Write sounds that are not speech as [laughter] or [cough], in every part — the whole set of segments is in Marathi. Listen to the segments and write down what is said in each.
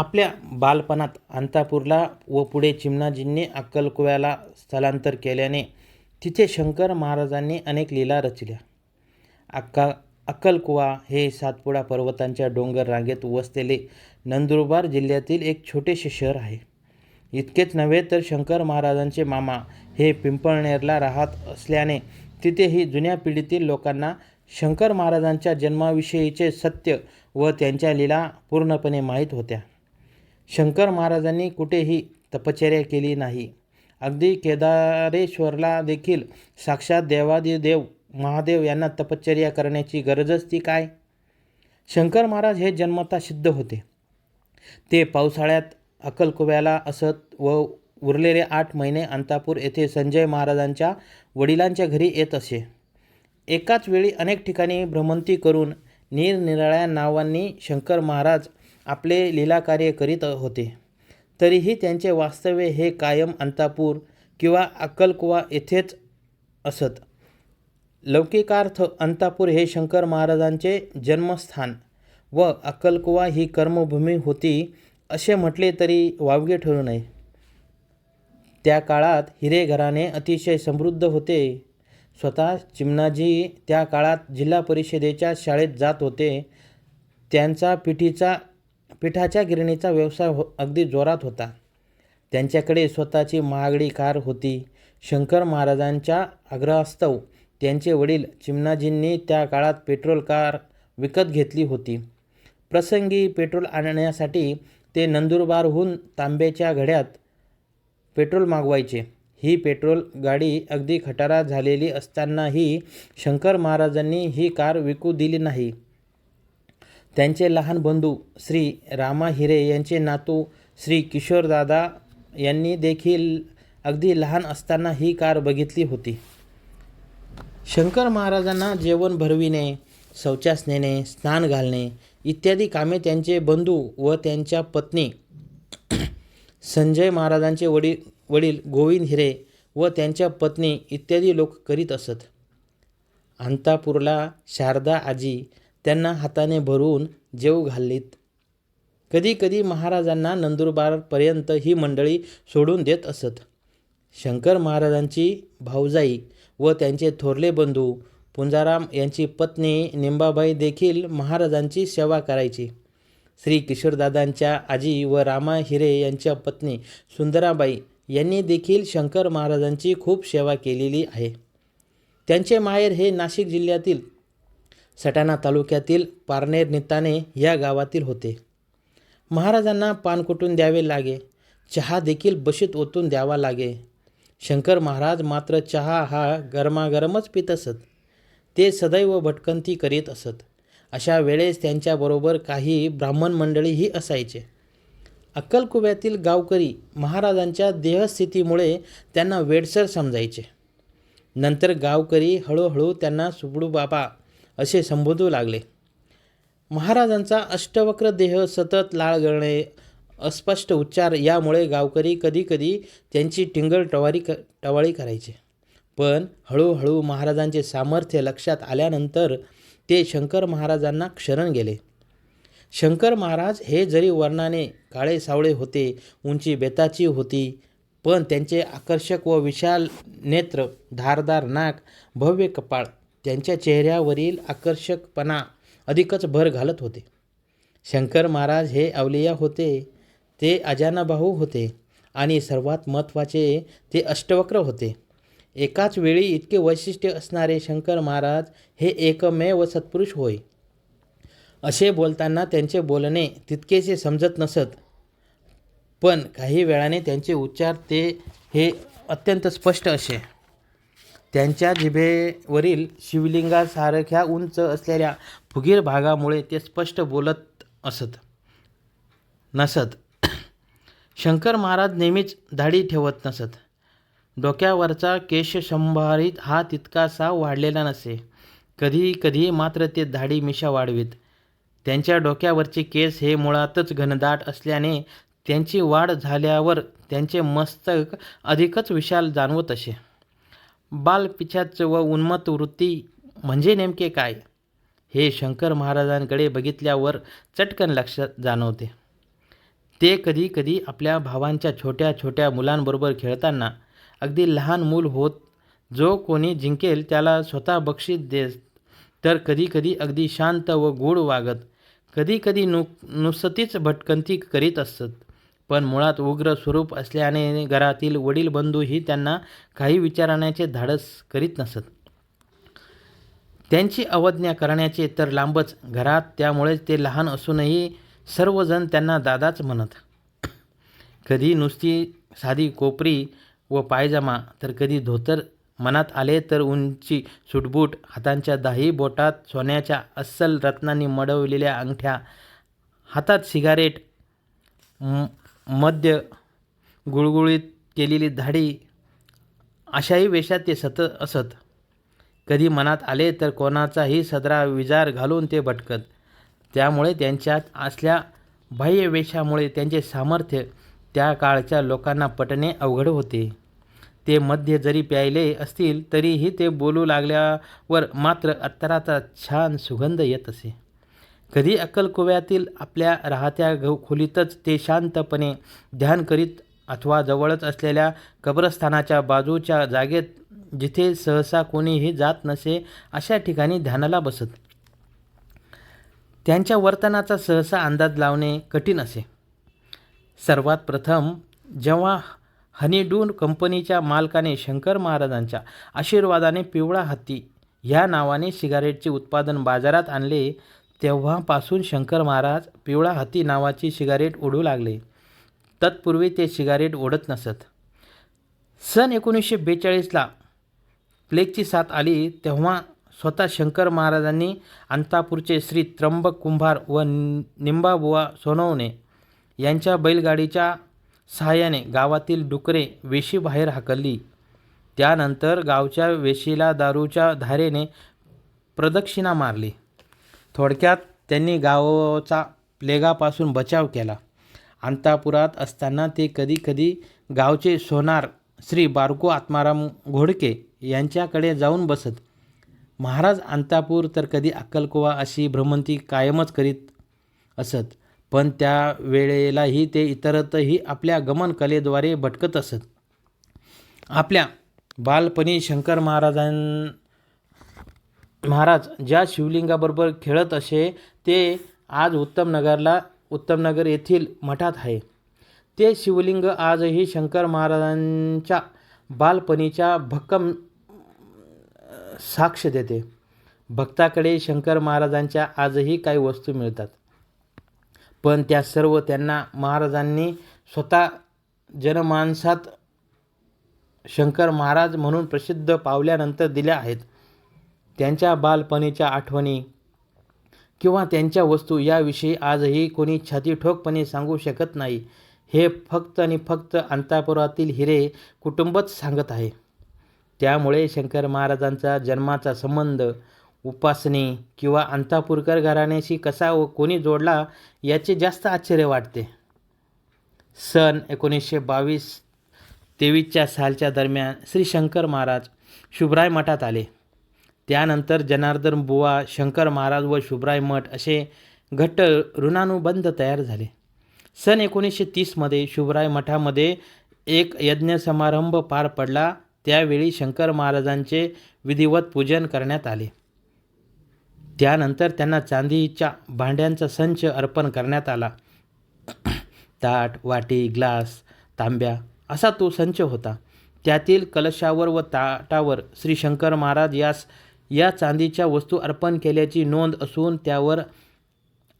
आपल्या बालपणात अंतापूरला व पुढे चिमणाजींनी अक्कलकुव्याला स्थलांतर केल्याने तिथे शंकर महाराजांनी अनेक लीला रचल्या. अक्का अक्कलकुवा हे सातपुडा पर्वतांच्या डोंगर रांगेत वसलेले नंदुरबार जिल्ह्यातील एक छोटेसे शहर आहे. इतकेच नव्हे तर शंकर महाराजांचे मामा हे पिंपळनेरला राहत असल्याने तिथेही जुन्या पिढीतील लोकांना शंकर महाराजांच्या जन्माविषयीचे सत्य व त्यांच्या लीला पूर्णपणे माहीत होत्या. शंकर महाराजांनी कुठेही तपश्चर्या केली नाही. अगदी केदारेश्वरला देखील साक्षात देवादिदेव महादेव यांना तपश्चर्या करण्याची गरजच ती काय? शंकर महाराज हे जन्मता सिद्ध होते. ते पावसाळ्यात अकलकुव्याला असत व उरलेले आठ महिने अंतापूर येथे संजय महाराजांच्या वडिलांच्या घरी येत असे. एकाच वेळी अनेक ठिकाणी भ्रमंती करून निरनिराळ्या नावांनी शंकर महाराज आपले लीलाकार्य करीत होते. तरीही त्यांचे वास्तव्य हे कायम अंतापूर किंवा अक्कलकुवा येथेच असत. लौकिकार्थ अंतापूर हे शंकर महाराजांचे जन्मस्थान व अक्कलकुवा ही कर्मभूमी होती असे म्हटले तरी वावगे ठरू नये. त्या काळात हिरे घराणे अतिशय समृद्ध होते. स्वतः चिमणाजी त्या काळात जिल्हा परिषदेच्या शाळेत जात होते. त्यांचा पिठीचा पिठाच्या गिरणीचा व्यवसाय हो अगदी जोरात होता. त्यांच्याकडे स्वतःची महागडी कार होती. शंकर महाराजांच्या आग्रहास्तव त्यांचे वडील चिमणाजींनी त्या काळात पेट्रोल कार विकत घेतली होती. प्रसंगी पेट्रोल आणण्यासाठी ते नंदुरबारहून तांब्याच्या घड्यात पेट्रोल मागवायचे. ही पेट्रोल गाडी अगदी खटारा झालेली असतानाही शंकर महाराजांनी ही कार विकू दिली नाही. त्यांचे लहान बंधू श्री रामा हिरे यांचे नातू श्री किशोरदादा यांनी देखील अगदी लहान असताना ही कार बघितली होती. शंकर महाराजांना जेवण भरविणे शौचास नेणे स्नान घालणे इत्यादी कामे त्यांचे बंधू व त्यांच्या पत्नी [clears throat] संजय महाराजांचे वडील वडील गोविंद हिरे व त्यांच्या पत्नी इत्यादी लोक करीत असत. अंतापूरला शारदा आजी त्यांना हाताने भरून जेव घालीत कधीकधी महाराजांना नंदुरबारपर्यंत ही मंडळी सोडून देत असत. शंकर महाराजांची भाऊजाई व त्यांचे थोरले बंधू पुंजाराम यांची पत्नी निंबाबाई देखील महाराजांची सेवा करायची. श्री किशोरदादांच्या आजी व रामा हिरे यांच्या पत्नी सुंदराबाई यांनी देखील शंकर महाराजांची खूप सेवा केलेली आहे. त्यांचे माहेर हे नाशिक जिल्ह्यातील सटाणा तालुक्यातील पारनेर निताणे या गावातील होते. महाराजांना पान कुटून द्यावे लागे चहा देखील बशीत ओतून द्यावा लागे. शंकर महाराज मात्र चहा हा गरमागरमच पित असत. ते सदैव भटकंती करीत असत. अशा वेळेस त्यांच्याबरोबर काही ब्राह्मण मंडळीही असायचे. अक्कलकुव्यातील गावकरी महाराजांच्या देहस्थितीमुळे त्यांना वेडसर समजायचे. नंतर गावकरी हळूहळू त्यांना सुबडू बाबा असे संबोधू लागले. महाराजांचा अष्टवक्र देह सतत लाळ गळणे अस्पष्ट उच्चार यामुळे गावकरी कधीकधी त्यांची टिंगल टवारी क टवाळी करायचे. पण हळूहळू महाराजांचे सामर्थ्य लक्षात आल्यानंतर ते शंकर महाराजांना क्षरण गेले. शंकर महाराज हे जरी वर्णाने काळे सावळे होते उंची बेताची होती पण त्यांचे आकर्षक व विशाल नेत्र धारदार नाक भव्य कपाळ त्यांच्या चेहऱ्यावरील आकर्षकपणा अधिकच भर घालत होते. शंकर महाराज हे अवलिया होते ते अजानाभाऊ होते आणि सर्वात महत्त्वाचे ते अष्टवक्र होते. एकाच वेळी इतके वैशिष्ट्य असणारे शंकर महाराज हे एकमेव सत्पुरुष होय. असे बोलताना त्यांचे बोलणे तितकेसे समजत नसत पण काही वेळाने त्यांचे उच्चार ते हे अत्यंत स्पष्ट असे. त्यांच्या जिभेवरील शिवलिंगासारख्या उंच असलेल्या फुगीर भागामुळे ते स्पष्ट बोलत असत. नसत. [clears throat] शंकर महाराज नेहमीच दाढी ठेवत नसत. डोक्यावरचा केशसंभारित हा तितकासा वाढलेला नसे. कधी कधी मात्र ते धाडी मिशा वाढवीत. त्यांच्या डोक्यावरचे केस हे मुळातच घनदाट असल्याने त्यांची वाढ झाल्यावर त्यांचे मस्तक अधिकच विशाल जाणवत असे. बालपिछाच व उन्मत्त वृत्ती म्हणजे नेमके काय? हे शंकर महाराजांकडे बघितल्यावर चटकन लक्षात जाणवते. ते कधी कधी आपल्या भावांच्या छोट्या छोट्या मुलांबरोबर खेळताना अगदी लहान मूल होत जो कोणी जिंकेल त्याला स्वतः बक्षीस देत तर कधीकधी अगदी शांत व गूढ वागत कधीकधी नु नुसतीच भटकंती करीत असत. पण मुळात उग्र स्वरूप असल्याने घरातील वडील बंधूही त्यांना काही विचारण्याचे धाडस करीत नसत. त्यांची अवज्ञा करण्याचे तर लांबच घरात त्यामुळेच ते लहान असूनही सर्वजण त्यांना दादाच म्हणत. कधी नुसती साधी कोपरी व पायजमा तर कधी धोतर मनात आले तर उंची सुटबूट हातांच्या दाही बोटात सोन्याच्या अस्सल रत्नांनी मडवलेल्या अंगठ्या हातात सिगारेट मद्य गुळगुळीत केलेली धाडी अशाही वेशात ते सतत असत. कधी मनात आले तर कोणाचाही सदरा विजार घालून ते भटकत. त्यामुळे त्यांच्यात असल्या बाह्य वेशामुळे त्यांचे सामर्थ्य त्या काळच्या लोकांना पटणे अवघड होते. ते मद्य जरी प्यायले असतील तरीही ते बोलू लागल्यावर मात्र अत्तराचा छान सुगंध येत असे. कधी अक्कलकोव्यातील आपल्या राहत्या घ खोलीतच ते शांतपणे ध्यान करीत अथवा जवळच असलेल्या कब्रस्थानाच्या बाजूच्या जागेत जिथे सहसा कोणीही जात नसे अशा ठिकाणी ध्यानाला बसत. त्यांच्या वर्तनाचा सहसा अंदाज लावणे कठीण असे. सर्वात प्रथम जेव्हा हनीडून कंपनीच्या मालकाने शंकर महाराजांच्या आशीर्वादाने पिवळा हत्ती ह्या नावाने सिगारेटचे उत्पादन बाजारात आणले तेव्हापासून शंकर महाराज पिवळा हत्ती नावाची शिगारेट ओढू लागले. तत्पूर्वी ते शिगारेट ओढत नसत. सन एकोणीसशे बेचाळीसला प्लेगची साथ आली तेव्हा स्वतः शंकर महाराजांनी अंतापूरचे श्री त्र्यंबक कुंभार व निंबाबुवा सोनवणे यांच्या बैलगाडीच्या सहाय्याने गावातील डुकरे वेशी बाहेर हाकलली. त्यानंतर गावच्या वेशीला दारूच्या धारेने प्रदक्षिणा मारली. थोडक्यात त्यांनी गावाचा प्लेगापासून बचाव केला. अंतापुरात असताना ते कधी कधी गावचे सोनार श्री बारको आत्माराम घोडके यांच्याकडे जाऊन बसत. महाराज अंतापूर तर कधी अक्कलकोवा अशी भ्रमंती कायमच करीत असत पण त्या वेळेलाही ते इतरतही आपल्या गमन कलेद्वारे भटकत असत. आपल्या बालपणी शंकर महाराजां महाराज ज्या शिवलिंगाबरोबर खेळत असे ते आज उत्तमनगरला उत्तमनगर येथील मठात आहे. ते शिवलिंग आजही शंकर महाराजांच्या बालपणीच्या भक्कम साक्ष देते. भक्ताकडे शंकर महाराजांच्या आजही काही वस्तू मिळतात. पण त्या सर्व त्यांना महाराजांनी स्वतः जनमानसात शंकर महाराज म्हणून प्रसिद्ध पावल्यानंतर दिल्या आहेत. त्यांच्या बालपणीच्या आठवणी किंवा त्यांच्या वस्तू याविषयी आजही कोणी छाती ठोकपणे सांगू शकत नाही. हे फक्त आणि फक्त अंतापुरातील हिरे कुटुंबच सांगत आहे. त्यामुळे शंकर महाराजांचा जन्माचा संबंध उपासने किंवा अंतापूरकर घराण्याशी कसा व कोणी जोडला याचे जास्त आश्चर्य वाटते. सन एकोणीसशे बावीस तेवीसच्या सालच्या दरम्यान श्री शंकर महाराज शुभराय मठात आले. त्यानंतर जनार्दन बुवा शंकर महाराज व शुभराय मठ असे घट्ट ऋणानुबंध तयार झाले. सन एकोणीसशे तीसमध्ये शुभराय मठामध्ये एक यज्ञ समारंभ पार पडला. त्यावेळी शंकर महाराजांचे विधिवत पूजन करण्यात आले. त्यानंतर त्यांना चांदीच्या भांड्यांचा संच अर्पण करण्यात आला. ताट वाटी ग्लास तांब्या असा तो संच होता. त्यातील कलशावर व ताटावर श्री शंकर महाराज यास या चांदीच्या वस्तू अर्पण केल्याची नोंद असून त्यावर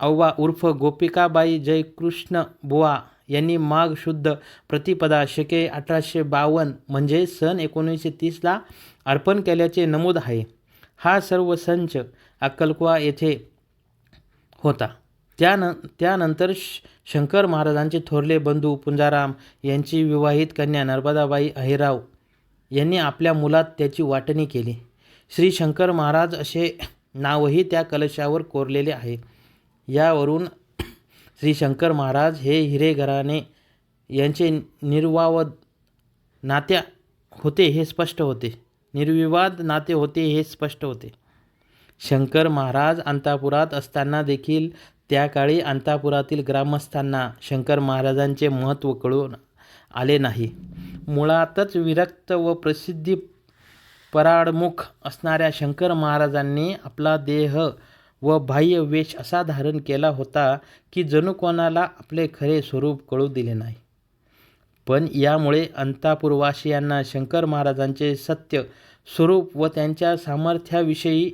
अव्वा उर्फ गोपिकाबाई जयकृष्ण बुवा यांनी माघ शुद्ध प्रतिपदा शके अठराशे बावन्न म्हणजे सन एकोणीसशे तीसला अर्पण केल्याचे नमूद आहे. हा सर्व संच अक्कलकुवा येथे होता. त्यान त्यानंतर श शंकर महाराजांचे थोरले बंधू पुंजाराम यांची विवाहित कन्या नर्मदाबाई अहिराव यांनी आपल्या मुलात त्याची वाटणी केली. श्री शंकर महाराज असे नावही त्या कलशावर कोरलेले आहे. यावरून श्री शंकर महाराज हे हिरे घराणे यांचे निर्वावद नात्या होते हे स्पष्ट होते. निर्विवाद नाते होते हे स्पष्ट होते. शंकर महाराज अंतापुरात असताना देखील त्या काळी अंतापुरातील ग्रामस्थांना शंकर महाराजांचे महत्त्व कळून आले नाही. मुळातच विरक्त व प्रसिद्धी पराडमुख असणाऱ्या शंकर महाराजांनी आपला देह व बाह्य वेश असा धारण केला होता की जणू कोणाला आपले खरे स्वरूप कळू दिले नाही. पण यामुळे अंतापूरवासियांना शंकर महाराजांचे सत्य स्वरूप व त्यांच्या सामर्थ्याविषयी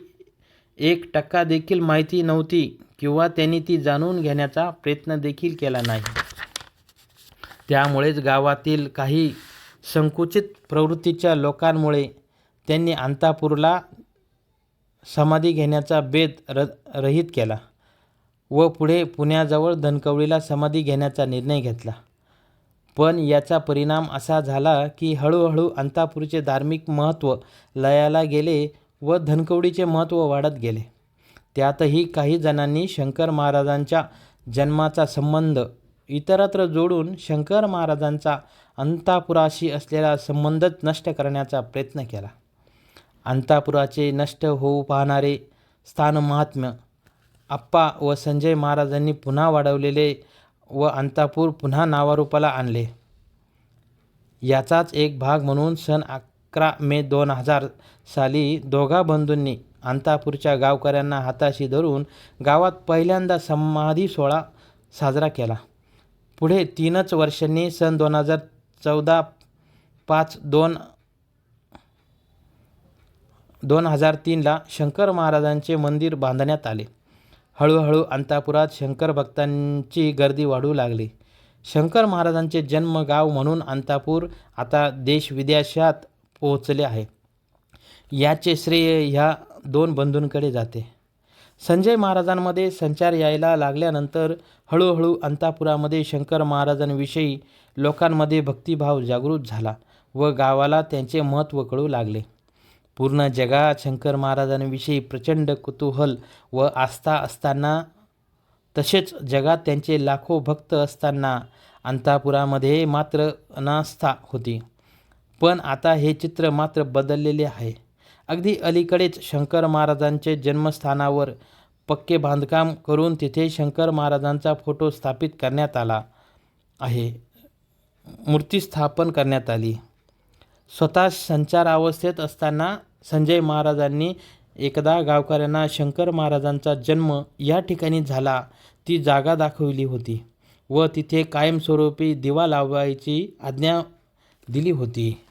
एक टक्का देखील माहिती नव्हती किंवा त्यांनी ती जाणून घेण्याचा प्रयत्न देखील केला नाही. त्यामुळेच गावातील काही संकुचित प्रवृत्तीच्या लोकांमुळे त्यांनी अंतापूरला समाधी घेण्याचा बेद र रहित केला व पुढे पुण्याजवळ धनकवडीला समाधी घेण्याचा निर्णय घेतला. पण याचा परिणाम असा झाला की हळूहळू अंतापूरचे धार्मिक महत्त्व लयाला गेले व धनकवडीचे महत्त्व वाढत गेले. त्यातही काही जणांनी शंकर महाराजांच्या जन्माचा संबंध इतरत्र जोडून शंकर महाराजांचा अंतापुराशी असलेला संबंधच नष्ट करण्याचा प्रयत्न केला. अंतापुराचे नष्ट होऊ पाहणारे स्थानमहात्म्य आप्पा व संजय महाराजांनी पुन्हा वाढवलेले व अंतापूर पुन्हा नावारूपाला आणले. याचाच एक भाग म्हणून सन अकरा मे दोन हजार साली दोघा बंधूंनी अंतापूरच्या गावकऱ्यांना हाताशी धरून गावात पहिल्यांदा समाधी सोहळा साजरा केला. पुढे तीनच वर्षांनी सन दोन हजार चौदा पाच दोन दोन हजार तीनला शंकर महाराजांचे मंदिर बांधण्यात आले. हळूहळू अंतापुरात शंकर भक्तांची गर्दी वाढू लागली. शंकर महाराजांचे जन्मगाव म्हणून अंतापूर आता देशविदेशात पोहोचले आहे. याचे श्रेय ह्या दोन बंधूंकडे जाते. संजय महाराजांमध्ये संचार यायला लागल्यानंतर हळूहळू अंतापुरामध्ये शंकर महाराजांविषयी लोकांमध्ये भक्तिभाव जागृत झाला व गावाला त्यांचे महत्त्व कळू लागले. पूर्ण जगात शंकर महाराजांविषयी प्रचंड कुतूहल व आस्था असताना तसेच जगात त्यांचे लाखो भक्त असताना अंतापुरामध्ये मात्र अनास्था होती. पण आता हे चित्र मात्र बदललेले आहे. अगदी अलीकडेच शंकर महाराजांचे जन्मस्थानावर पक्के बांधकाम करून तिथे शंकर महाराजांचा फोटो स्थापित करण्यात आला आहे. मूर्ती स्थापन करण्यात आली. स्वतः संचार अवस्थेत असताना संजय महाराजांनी एकदा गावकऱ्यांना शंकर महाराजांचा जन्म या ठिकाणी झाला. ती जागा दाखविली होती व तिथे कायमस्वरूपी दिवा लावायची आज्ञा दिली होती.